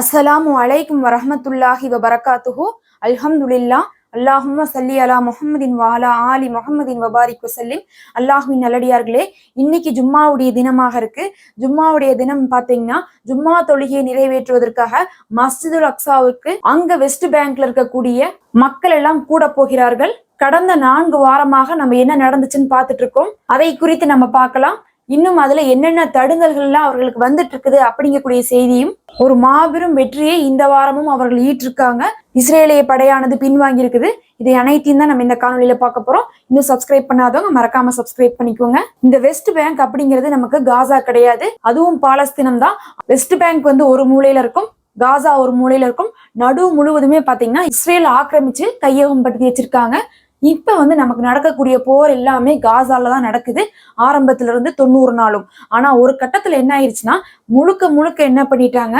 அஸ்ஸலாமு அலைக்கும் வரஹமத்துல்லாஹி வபரகாத்துஹு. அல்ஹம்துலில்லா. அல்லாஹும் சல்லி அலா முஹம்மதின் வாலா ஆலி முகமதின் வபாரிக் வசல்லிம் அல்லாஹுவின் நல்லடியார்களே இன்னைக்கு ஜும்மாவுடைய தினமாக இருக்கு. ஜும்மாவுடைய தினம் பாத்தீங்கன்னா ஜும்மா தொழுகையை நிறைவேற்றுவதற்காக மஸ்ஜிதுல் அக்ஸாவுக்கு அங்க வெஸ்ட் பேங்க்ல இருக்கக்கூடிய மக்கள் எல்லாம் கூட போகிறார்கள். கடந்த நான்கு வாரமாக நம்ம என்ன நடந்துச்சுன்னு பார்த்துட்டு இருக்கோம். அதை குறித்து நம்ம பார்க்கலாம். இன்னும் அதுல என்னென்ன தடுங்கல்கள்லாம் அவர்களுக்கு வந்துட்டு இருக்குது அப்படிங்கக்கூடிய செய்தியும் ஒரு மாபெரும் வெற்றியை இந்த வாரமும் அவர்கள் ஈட்டிருக்காங்க. இஸ்ரேலிய படையானது பின்வாங்கி இருக்குது இதை அனைத்தையும் தான் நம்ம இந்த காணொலியில பார்க்க போறோம். இன்னும் சப்ஸ்கிரைப் பண்ணாதவங்க மறக்காம சப்ஸ்கிரைப் பண்ணிக்கோங்க. இந்த வெஸ்ட் பேங்க் அப்படிங்கிறது நமக்கு காசா கிடையாது. அதுவும் பாலஸ்தீனம் தான். வெஸ்ட் பேங்க் வந்து ஒரு மூலையில இருக்கும். காசா ஒரு மூலையில இருக்கும். நடு முழுவதுமே பாத்தீங்கன்னா இஸ்ரேல் ஆக்கிரமிச்சு கையகப்படுத்தி வச்சிருக்காங்க. இப்ப வந்து நமக்கு நடக்கக்கூடிய போர் எல்லாமே காசால தான் நடக்குது. ஆரம்பத்துல இருந்து தொண்ணூறு நாளும். ஆனா ஒரு கட்டத்துல என்ன ஆயிடுச்சுன்னா முழுக்க முழுக்க என்ன பண்ணிட்டாங்க?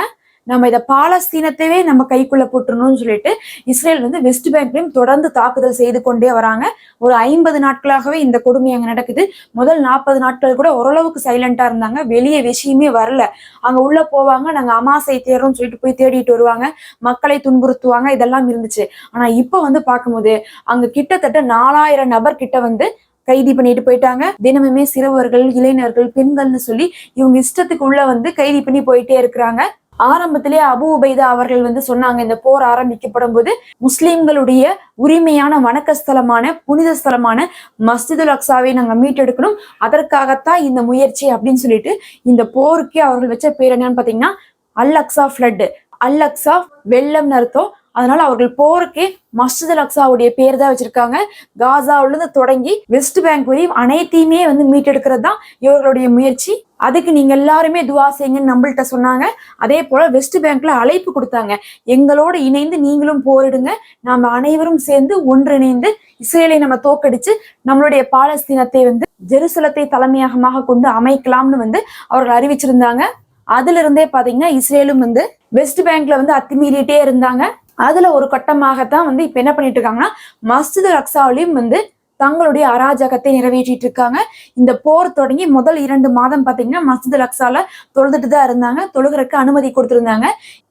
நம்ம இதை பாலஸ்தீனத்தையே நம்ம கைக்குள்ள போட்டுருணும்னு சொல்லிட்டு இஸ்ரேல் வந்து வெஸ்ட் பேங்க்லயும் தொடர்ந்து தாக்குதல் செய்து கொண்டே வராங்க. ஒரு ஐம்பது நாட்களாகவே இந்த கொடுமை அங்கே நடக்குது. முதல் நாற்பது நாட்கள் கூட ஓரளவுக்கு சைலண்டா இருந்தாங்க. வெளியே விஷயமே வரல. அங்க உள்ள போவாங்க. நாங்க அமாசை தேர்றோம்னு சொல்லிட்டு போய் தேடிட்டு வருவாங்க. மக்களை துன்புறுத்துவாங்க. இதெல்லாம் இருந்துச்சு. ஆனா இப்ப வந்து பார்க்கும்போது அங்க கிட்டத்தட்ட நாலாயிரம் நபர் கிட்ட வந்து கைதி பண்ணிட்டு போயிட்டாங்க. தினமுமே சிறுவர்கள் இளைஞர்கள் பெண்கள்னு சொல்லி இவங்க இஷ்டத்துக்கு உள்ள வந்து கைதி பண்ணி போயிட்டே இருக்கிறாங்க. ஆரம்பத்திலே அபு உபைதா அவர்கள் வந்து சொன்னாங்க இந்த போர் ஆரம்பிக்கப்படும் போது முஸ்லீம்களுடைய உரிமையான வணக்க ஸ்தலமான புனித ஸ்தலமான மஸ்ஜிதுல் அக்ஸாவை நாங்க மீட்டெடுக்கணும். அதற்காகத்தான் இந்த முயற்சி அப்படின்னு சொல்லிட்டு இந்த போருக்கே அவர்கள் வச்ச பேர் என்னன்னு பாத்தீங்கன்னா Al Aqsa flood Al Aqsa வெள்ளம்னு அர்த்தம். அதனால அவர்கள் போருக்கே மஸ்ஜித் அக்ஸாவுடைய பேர் தான் வச்சிருக்காங்க. காசாவிலிருந்து தொடங்கி வெஸ்ட் பேங்க் வரையும் அனைத்தையுமே வந்து மீட்டெடுக்கிறது தான் இவர்களுடைய முயற்சி. அதுக்கு நீங்க எல்லாருமே துவா செய்யுங்கன்னு நம்மள்கிட்ட சொன்னாங்க. அதே போல வெஸ்ட் பேங்க்ல அழைப்பு கொடுத்தாங்க. எங்களோட இணைந்து நீங்களும் போரிடுங்க. நாம அனைவரும் சேர்ந்து ஒன்றிணைந்து இஸ்ரேலை நம்ம தோக்கடிச்சு நம்மளுடைய பாலஸ்தீனத்தை வந்து ஜெருசலத்தை தலைமையகமாக கொண்டு அமைக்கலாம்னு வந்து அவர்கள் அறிவிச்சிருந்தாங்க. அதுல இருந்தே பாத்தீங்கன்னா இஸ்ரேலும் வந்து வெஸ்ட் பேங்க்ல வந்து அத்துமீறிட்டே இருந்தாங்க. அதுல ஒரு கட்டமாகத்தான் வந்து இப்ப என்ன பண்ணிட்டு இருக்காங்கன்னா மஸ்ஜித் அக்சாவிலையும் வந்து தங்களுடைய அராஜகத்தை நிறைவேற்றிட்டு இருக்காங்க. இந்த போர் தொடங்கி முதல் இரண்டு மாதம் பாத்தீங்கன்னா மஸ்ஜித் அக்ஸால தொழுதுட்டு தான் இருந்தாங்க. தொழுகிறதுக்கு அனுமதி கொடுத்திருந்தாங்க.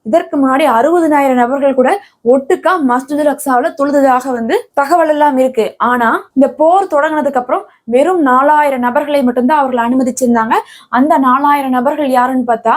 இதற்கு முன்னாடி அறுபதனாயிரம் நபர்கள் கூட ஒட்டுக்கா மஸ்ஜித் அக்ஸாவில தொழுததாக வந்து தகவல் எல்லாம் இருக்கு. ஆனா இந்த போர் தொடங்கினதுக்கு அப்புறம் வெறும் நாலாயிரம் நபர்களை மட்டும்தான் அவர்கள் அனுமதிச்சிருந்தாங்க. அந்த நாலாயிரம் நபர்கள் யாருன்னு பார்த்தா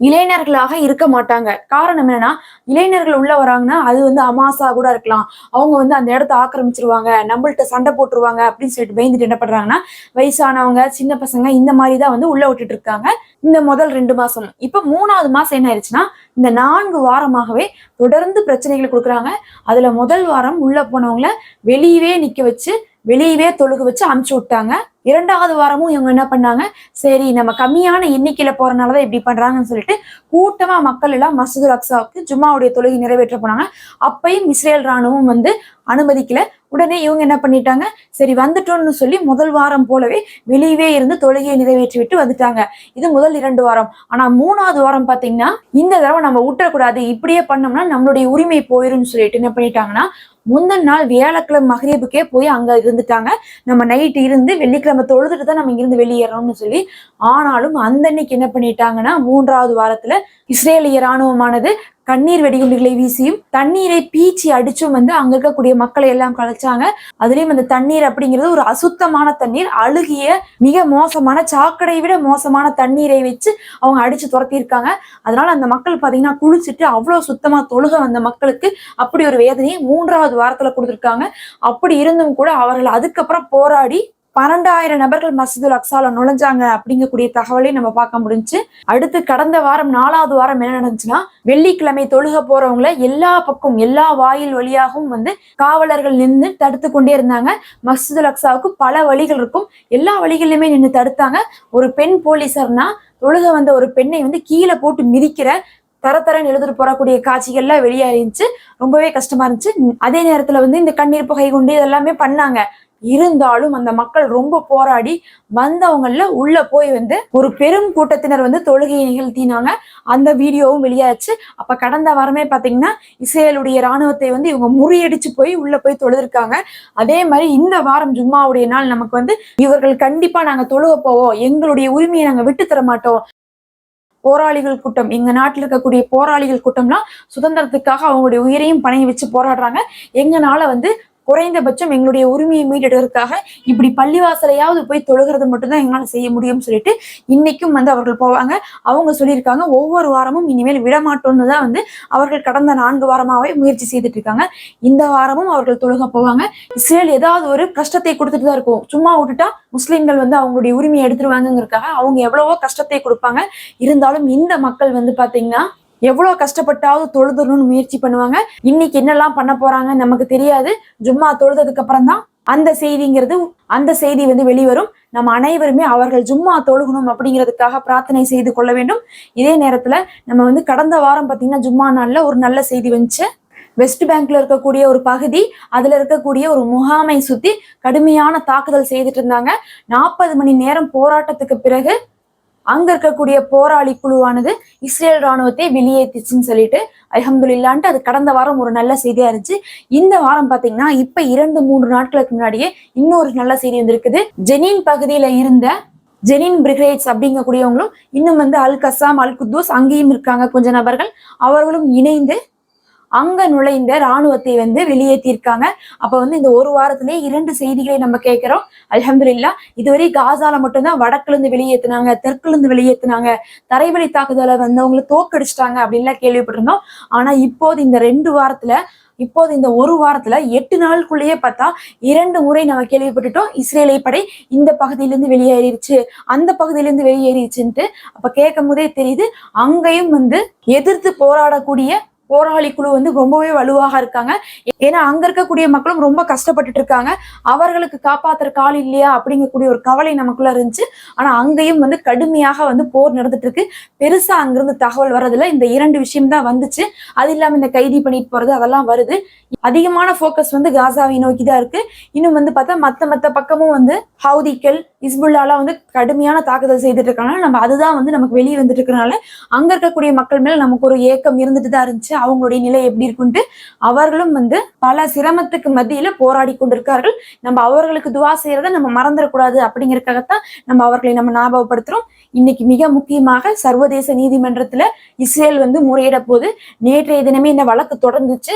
இளைஞர்களாக இருக்க மாட்டாங்க. காரணம் என்னன்னா இளைஞர்கள் உள்ள வராங்கன்னா அது வந்து அமாசா கூட இருக்கலாம். அவங்க வந்து அந்த இடத்த ஆக்கிரமிச்சிருவாங்க நம்மள்ட்ட சண்டை போட்டுருவாங்க அப்படின்னு சொல்லிட்டு பயந்துட்டு என்ன பண்றாங்கன்னா வயசானவங்க சின்ன பசங்க இந்த மாதிரி தான் வந்து உள்ள விட்டுட்டு இருக்காங்க. இந்த முதல் ரெண்டு மாசம் இப்ப மூணாவது மாசம் என்ன ஆயிடுச்சுன்னா இந்த நான்கு வாரமாகவே தொடர்ந்து பிரச்சனைகள் கொடுக்குறாங்க. அதுல முதல் வாரம் உள்ள போனவங்கள வெளியவே நிக்க வச்சு வெளியவே தொழுக வச்சு அமுச்சு விட்டாங்க. இரண்டாவது வாரமும் இவங்க என்ன பண்ணாங்க? சரி நம்ம கம்மியான எண்ணிக்கையில போறதுனாலதான் இப்படி பண்றாங்கன்னு சொல்லிட்டு கூட்டமா மக்கள் எல்லாம் மசூது அக்ஸாவுக்கு ஜும்மாவுடைய தொழுகை நிறைவேற்ற போனாங்க. அப்பையும் இஸ்ரேல் ராணுவம் வந்து அனுமதிக்கல. உடனே இவங்க என்ன பண்ணிட்டாங்க? சரி வந்துட்டோம்னு சொல்லி முதல் வாரம் போலவே வெளியவே இருந்து தொழுகையை நிறைவேற்றி விட்டு வந்துட்டாங்க. இது முதல் இரண்டு வாரம். ஆனா மூணாவது வாரம் பாத்தீங்கன்னா இந்த தடவை நம்ம விட்டுறக்கூடாது இப்படியே பண்ணோம்னா நம்மளுடைய உரிமை போயிரும்னு சொல்லிட்டு என்ன பண்ணிட்டாங்கன்னா முந்தன் நாள் வியாழக்கிழமை மகரீபுக்கே போய் அங்க இருந்துட்டாங்க. நம்ம நைட் இருந்து வெள்ளிக்கிழமை தொழுதுட்டு தான் நம்ம இங்கிருந்து வெளியேறோம்னு சொல்லி. ஆனாலும் அந்த அன்னைக்கு என்ன பண்ணிட்டாங்கன்னா மூன்றாவது வாரத்துல இஸ்ரேலிய ராணுவமானது கண்ணீர் வெடிகுண்டுகளை வீசியும் தண்ணீரை பீச்சி அடிச்சும் வந்து அங்க இருக்கக்கூடிய மக்களை எல்லாம் கலைச்சாங்க. அதுலயும் அந்த தண்ணீர் அப்படிங்கிறது ஒரு அசுத்தமான தண்ணீர். அழுகிய மிக மோசமான சாக்கடை விட மோசமான தண்ணீரை வச்சு அவங்க அடிச்சு துரத்தியிருக்காங்க. அதனால அந்த மக்கள் பாத்தீங்கன்னா குளிச்சுட்டு அவ்வளவு சுத்தமா தொழுக வந்த மக்களுக்கு அப்படி ஒரு வேதனையை மூன்றாவது வாரத்துல கொடுத்துருக்காங்க. அப்படி இருந்தும் கூட அவர்கள் அதுக்கப்புறம் போராடி பன்னெண்டாயிரம் நபர்கள் மசூதுல் அக்ஸால நுழைஞ்சாங்க அப்படிங்கக்கூடிய தகவலையும் நம்ம பார்க்க முடிஞ்சு அடுத்து கடந்த வாரம் நாலாவது வாரம் என்ன நடந்துச்சுன்னா வெள்ளிக்கிழமை தொழுக போறவங்கள எல்லா பக்கம் எல்லா வாயில் வழியாகவும் வந்து காவலர்கள் நின்று தடுத்து கொண்டே இருந்தாங்க. மசூதுல் அக்சாவுக்கு பல வழிகள் இருக்கும். எல்லா வழிகளிலுமே நின்று தடுத்தாங்க. ஒரு பெண் போலீசர்னா தொழுக வந்த ஒரு பெண்ணை வந்து கீழே போட்டு மிதிக்கிற தர தரன்னு எழுதிட்டு போறக்கூடிய காட்சிகள்லாம் வெளியே இருந்துச்சு ரொம்பவே கஷ்டமா இருந்துச்சு. அதே நேரத்துல வந்து இந்த கண்ணீர் புகை கொண்டு இதெல்லாமே பண்ணாங்க. இருந்தாலும் அந்த மக்கள் ரொம்ப போராடி வந்தவங்கள உள்ள போய் வந்து ஒரு பெரும் கூட்டத்தினர் வந்து தொழுகையை நிகழ்த்தினாங்க. அந்த வீடியோவும் வெளியாச்சு. அப்ப கடந்த வாரமே பாத்தீங்கன்னா இஸ்ரேலுடைய ராணுவத்தை வந்து இவங்க முறியடிச்சு போய் உள்ள போய் தொழுதிருக்காங்க. அதே மாதிரி இந்த வாரம் ஜும்மாவுடைய நாள் நமக்கு வந்து இவர்கள் கண்டிப்பா நாங்க தொழுக போவோம். எங்களுடைய உரிமையை நாங்க விட்டு தர மாட்டோம். போராளிகள் கூட்டம். எங்க நாட்டில் இருக்கக்கூடிய போராளிகள் கூட்டம்லாம் சுதந்திரத்துக்காக அவங்களுடைய உயிரையும் பணைய வச்சு போராடுறாங்க. எங்கனால வந்து குறைந்தபட்சம் எங்களுடைய உரிமையை மீட்டெடுக்கிறதுக்காக இப்படி பள்ளிவாசலையாவது போய் தொழுகிறது மட்டும்தான் எங்களால் செய்ய முடியும்னு சொல்லிட்டு இன்னைக்கும் வந்து அவர்கள் போவாங்க. அவங்க சொல்லியிருக்காங்க ஒவ்வொரு வாரமும் இனிமேல் விடமாட்டோம்னு தான் வந்து அவர்கள் கடந்த நான்கு வாரமாகவே முயற்சி செய்துட்டு இருக்காங்க இந்த வாரமும் அவர்கள் தொழுக போவாங்க. இஸ்ரேல் ஏதாவது ஒரு கஷ்டத்தை கொடுத்துட்டு தான் இருக்கும். சும்மா விட்டுட்டா முஸ்லீம்கள் வந்து அவங்களுடைய உரிமையை எடுத்துருவாங்கங்கிறதுக்காக அவங்க எவ்வளவோ கஷ்டத்தை கொடுப்பாங்க. இருந்தாலும் இந்த மக்கள் வந்து பாத்தீங்கன்னா எவ்வளவு கஷ்டப்பட்டாவது தொழுதணும்னு முயற்சி பண்ணுவாங்க. இன்னைக்கு என்னெல்லாம் பண்ண போறாங்க நமக்கு தெரியாது. ஜும்மா தொழுததுக்கு அப்புறம் தான் அந்த செய்திங்கிறது அந்த செய்தி வந்து வெளிவரும். நம்ம அனைவருமே அவர்கள் ஜும்மா தொழுகணும் அப்படிங்கிறதுக்காக பிரார்த்தனை செய்து கொள்ள வேண்டும். இதே நேரத்துல நம்ம வந்து கடந்த வாரம் பாத்தீங்கன்னா ஜும்மா நாள்ல ஒரு நல்ல செய்தி வந்துச்சு. வெஸ்ட் பேங்க்ல இருக்கக்கூடிய ஒரு பகுதி அதுல இருக்கக்கூடிய ஒரு முகாமை சுத்தி கடுமையான தாக்குதல் செய்துட்டு இருந்தாங்க. நாற்பது மணி நேரம் போராட்டத்துக்கு பிறகு அங்க இருக்கக்கூடிய போராளி குழுவானது இஸ்ரேல் ராணுவத்தை வெளியேற்றிச்சுன்னு சொல்லிட்டு அல்ஹம்துலில்லான்ட்டு அது கடந்த வாரம் ஒரு நல்ல செய்தியா இருந்துச்சு. இந்த வாரம் பாத்தீங்கன்னா இப்ப இரண்டு மூன்று நாட்களுக்கு முன்னாடியே இன்னொரு நல்ல செய்தி வந்திருக்குது. ஜெனின் பகுதியில இருந்த ஜெனின் பிரிகேட்ஸ் அப்படிங்கக்கூடியவங்களும் இன்னும் வந்து அல் கசாம் அல் குத்தூஸ் அங்கேயும் இருக்காங்க கொஞ்ச நபர்கள். அவர்களும் இணைந்து அங்க நுழைந்த ராணுவத்தை வந்து வெளியேற்றியிருக்காங்க. அப்ப வந்து இந்த ஒரு வாரத்திலே இரண்டு செய்திகளை நம்ம கேட்கிறோம். அல்ஹம்துலில்லா இதுவரை காசால மட்டும்தான் வடக்குலேருந்து வெளியேற்றினாங்க தெற்குலேருந்து வெளியேற்றினாங்க. தரைவழி தாக்குதலை வந்தவங்களை தோக்கடிச்சிட்டாங்க அப்படின்லாம் கேள்விப்பட்டிருந்தோம். ஆனா இப்போது இந்த ரெண்டு வாரத்துல இப்போது இந்த ஒரு வாரத்துல எட்டு நாளுக்குள்ளேயே பார்த்தா இரண்டு முறை நம்ம கேள்விப்பட்டுட்டோம். இஸ்ரேலை படை இந்த பகுதியிலிருந்து வெளியேறிடுச்சு. அந்த பகுதியிலிருந்து வெளியேறிடுச்சுன்ட்டு அப்ப கேட்கும் போதே தெரியுது அங்கேயும் வந்து எதிர்த்து போராடக்கூடிய போராளி குழு வந்து ரொம்பவே வலுவாக இருக்காங்க. ஏன்னா அங்க இருக்கக்கூடிய மக்களும் ரொம்ப கஷ்டப்பட்டுட்டு இருக்காங்க. அவர்களுக்கு காப்பாத்துற கால் இல்லையா அப்படிங்கக்கூடிய ஒரு கவலை நமக்குள்ள இருந்துச்சு. ஆனா அங்கேயும் வந்து கடுமையாக வந்து போர் நடந்துட்டு இருக்கு. பெருசா அங்கிருந்து தகவல் வர்றதுல இந்த இரண்டு விஷயம் தான் வந்துச்சு. அது இல்லாம இந்த கைதி பண்ணிட்டு போறது அதெல்லாம் வருது. அதிகமான ஃபோக்கஸ் வந்து காசாவை நோக்கி தான் இருக்கு. இன்னும் வந்து பார்த்தா மத்த மத்த பக்கமும் வந்து ஹவுதிக்கள் ஹிஸ்புல்லாலாம் வந்து கடுமையான தாக்குதல் செய்துட்டு இருக்காங்க நம்ம அதுதான் வந்து நமக்கு வெளியே வந்துட்டு இருக்கனால அங்க இருக்கக்கூடிய மக்கள் மேல நமக்கு ஒரு ஏக்கம் இருந்துட்டு தான் இருந்துச்சு. அவங்களுடைய நிலை எப்படி இருக்குன்ட்டு அவர்களும் வந்து பல சிரமத்துக்கு மத்தியில போராடி கொண்டிருக்கார்கள். நம்ம அவர்களுக்கு துவா செய்யறத நம்ம மறந்துடக்கூடாது அப்படிங்கிறதுக்காகத்தான் நம்ம அவர்களை நம்ம ஞாபகப்படுத்துறோம். இன்னைக்கு மிக முக்கியமாக சர்வதேச நீதிமன்றத்துல இஸ்ரேல் வந்து முறையிட போது நேற்றைய தினமே இந்த வழக்கு தொடர்ந்துச்சு.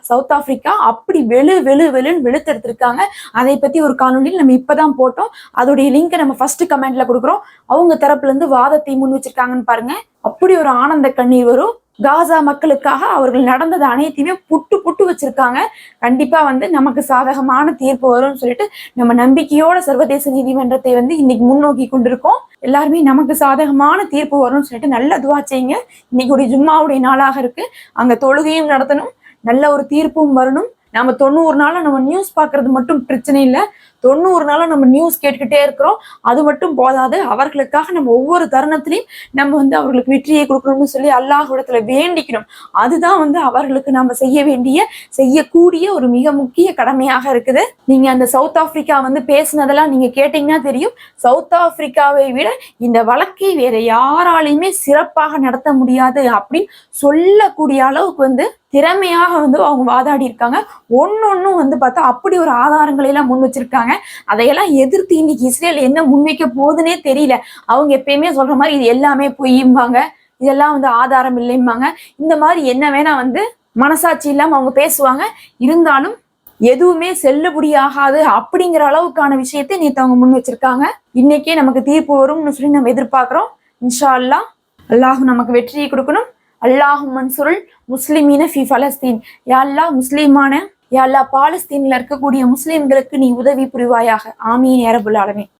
சவுத் ஆப்பிரிக்கா அப்படி வெளு வெளு வெளுன்னு வெளுத்தெடுத்திருக்காங்க. அதை பத்தி ஒரு காணொலியில் நம்ம இப்பதான் போட்டோம். அதோடைய லிங்கை நம்ம ஃபர்ஸ்ட் கமெண்ட்ல கொடுக்குறோம். அவங்க தரப்புல இருந்து வாதத்தை முன் வச்சிருக்காங்கன்னு பாருங்க. அப்படி ஒரு ஆனந்த கண்ணீர் வரும். காசா மக்களுக்காக அவர்கள் நடந்தது அனைத்தையுமே புட்டு புட்டு வச்சிருக்காங்க. கண்டிப்பா வந்து நமக்கு சாதகமான தீர்ப்பு வரும்னு சொல்லிட்டு நம்ம நம்பிக்கையோட சர்வதேச நீதிமன்றத்தை வந்து இன்னைக்கு முன்னோக்கி கொண்டிருக்கோம். எல்லாருமே நமக்கு சாதகமான தீர்ப்பு வரும்னு சொல்லிட்டு நல்ல துவா செய்யுங்க. இன்னைக்கு ஒரு ஜும்மாவுடைய நாளாக இருக்கு. அங்க தொழுகையும் நடத்தணும். நல்ல ஒரு தீர்ப்பும் வரணும். நம்ம தொண்ணூறு நாளா நம்ம நியூஸ் பார்க்கிறது மட்டும் பிரச்சனை இல்லை. தொண்ணூறு நாளா நம்ம நியூஸ் கேட்டுக்கிட்டே இருக்கிறோம். அது மட்டும் போதாது. அவர்களுக்காக நம்ம ஒவ்வொரு தருணத்திலையும் நம்ம வந்து அவர்களுக்கு வெற்றியை கொடுக்கணும்னு சொல்லி அல்லாஹிடத்துல வேண்டிக்கணும். அதுதான் வந்து அவர்களுக்கு நம்ம செய்ய வேண்டிய செய்யக்கூடிய ஒரு மிக முக்கிய கடமையாக இருக்குது. நீங்க அந்த சவுத் ஆப்பிரிக்கா வந்து பேசுனதெல்லாம் நீங்க கேட்டீங்கன்னா தெரியும். சவுத் ஆப்பிரிக்காவை விட இந்த வழக்கை வேற யாராலையுமே சிறப்பாக நடத்த முடியாது அப்படின்னு சொல்லக்கூடிய அளவுக்கு வந்து திறமையாக வந்து அவங்க வாதாடி இருக்காங்க. ஒன்னொன்னும் வந்து பார்த்தா அப்படி ஒரு ஆதாரங்களை எல்லாம் முன் வச்சிருக்காங்க. அதையெல்லாம் எதிர்த்து இன்னைக்கு இஸ்ரேல் என்ன முன்வைக்க போகுதுன்னே தெரியல. அவங்க எப்பயுமே சொல்ற மாதிரி இது எல்லாமே பொய்யும்பாங்க இதெல்லாம் வந்து ஆதாரம் இல்லைம்பாங்க. இந்த மாதிரி என்ன வேணா வந்து மனசாட்சி இல்லாம அவங்க பேசுவாங்க. இருந்தாலும் எதுவுமே செல்லுபடியாகாது அப்படிங்கிற அளவுக்கான விஷயத்தை நேற்று அவங்க முன் வச்சிருக்காங்க. இன்னைக்கே நமக்கு தீர்ப்பு வரும்னு சொல்லி நம்ம எதிர்பார்க்கிறோம். இன்ஷா அல்லாஹ். அல்லாஹ் நமக்கு வெற்றியை கொடுக்கணும். அல்லாஹ் மன்சுருல் முஸ்லிமீன ஃபி பலஸ்தீன் யாழ்லா முஸ்லீமான யாழ்லா பாலஸ்தீனில் பாலஸ்தீன்ல இருக்கக்கூடிய முஸ்லிம்களுக்கு நீ உதவி புரிவாயாக. ஆமீன் ஏரபுல் ஆலமீன்.